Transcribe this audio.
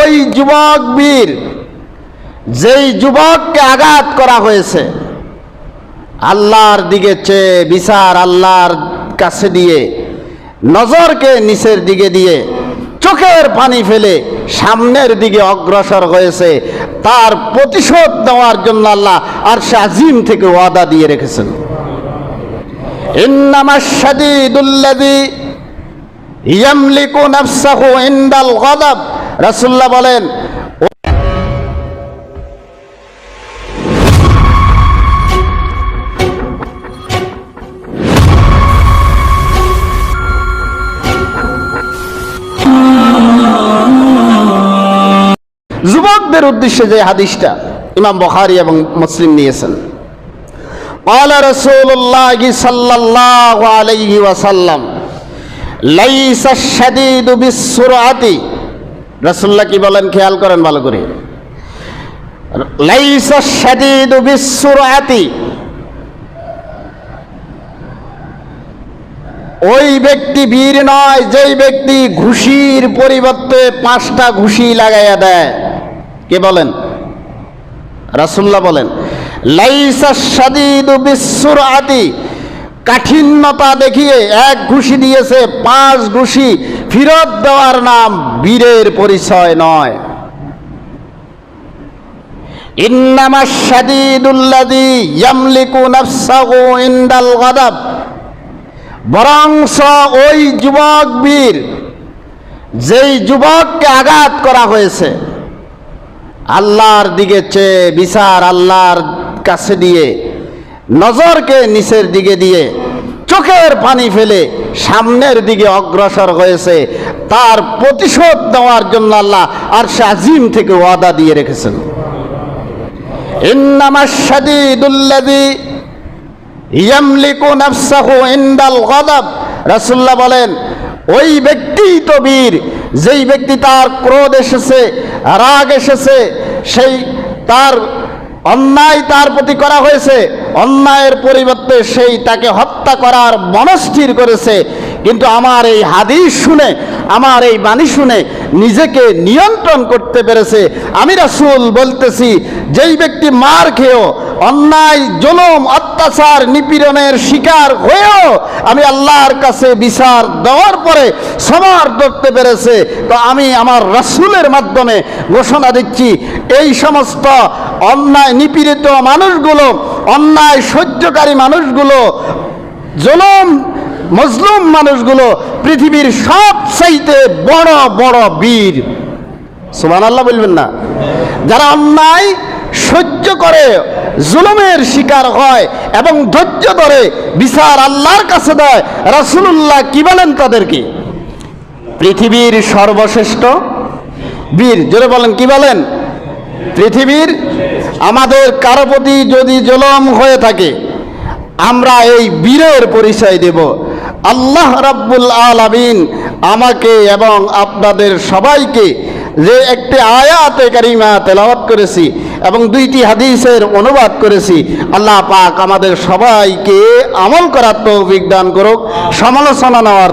ওই যুবক যেই যুবককে আঘাত করা হয়েছে, আল্লাহর দিকে চেয়ে বিচার আল্লাহর কাছে দিয়ে, নজরকে নিচের দিকে দিয়ে চোখের পানি ফেলে সামনের দিকে অগ্রসর হয়েছে। তার প্রতিশোধ দেওয়ার জন্য আল্লাহ আর সে আজিম থেকে ওয়াদা দিয়ে রেখেছেন। রাসুল্লাহ বলেন যুবকদের উদ্দেশ্যে যে হাদিসটা ইমাম বখারি এবং মুসলিম নিয়েছেন قال رسول الله صلى الله عليه وسلم ليس الشديد بالسرعة রাসূলুল্লাহ কি বলেন খেয়াল করেন ভালো করে লাইসা الشديد بالسرعة ওই ব্যক্তি বীর নয় যেই ব্যক্তি ঘুষির পরিবর্তে পাঁচটা ঘুষি লাগাইয়া দেয় কে বলেন? রাসুল্লাহ বলেন, লাইসা বিশ্বর আদি কাঠিন্যতা দেখিয়ে এক ঘুষি দিয়েছে, পাঁচ ঘুষি ফিরত দেওয়ার নাম বীরের পরিচয় নয়। ইন্নামা ওই যুবক বীর, যেই যুবককে আঘাত করা হয়েছে। আল্লাহর দিকে চেয়ে, বিচার আল্লাহর কাছে দিয়ে, নজরকে নিচের দিকে দিয়ে, চোখের পানি ফেলে সামনের দিকে অগ্রসর হয়েছে, তার প্রতিশোধ দেওয়ার জন্য আল্লাহ আর আজিম থেকে ওয়াদা দিয়ে রেখেছেন। রাসূলুল্লাহ বলেন, ওই ব্যক্তিই তো বীর, যেই ব্যক্তি তার ক্রোধ এসেছে রাগ এসেছে, সেই তার অন্যায় তার প্রতি করা হয়েছে, অন্যায়ের পরিবর্তে সেই তাকে হত্যা করার মনস্থির করেছে। কিন্তু আমার এই হাদিস শুনে আমার এই বাণী শুনে নিজেকে নিয়ন্ত্রণ করতে পেরেছে। আমি রাসূল বলতেছি, যেই ব্যক্তি মার খেয়েও অন্যায়, জুলুম, অত্যাচার, নিপীড়নের শিকার হয়েও আমি আল্লাহর কাছে বিচার দেওয়ার পরে সমার ধরতে পেরেছে, তো আমি আমার রাসূলের মাধ্যমে ঘোষণা দিচ্ছি, এই সমস্ত অন্যায়, নিপীড়িত মানুষগুলো, অন্যায় সহ্যকারী মানুষগুলো, জুলুম মজলুম মানুষগুলো পৃথিবীর সবচাইতে বড় বড় বীর। সুমান আল্লাহ বলবেন না। যারা অন্যায় সহ্য করে, জুলুমের শিকার হয় এবং ধৈর্য ধরে বিচার আল্লাহর কাছে দেয়, রাসূলুল্লাহ কি বলেন তাদেরকে? পৃথিবীর সর্বশ্রেষ্ঠ বীর। জোরে বলেন, কি বলেন? পৃথিবীর আমাদের কারও প্রতি যদি জুলুম হয়ে থাকে, আমরা এই বীরের পরিচয় দেব। আল্লাহ রাব্বুল আলামিন আমাকে এবং আপনাদের সবাইকে যে একটি আয়াতে কারিমা তেলাওয়াত করেছি এবং দুইটি হাদিসের অনুবাদ করেছি, আল্লাহ পাক আমাদের সবাইকে আমল করার তৌফিক দান করুক, সমালোচনা নেওয়ার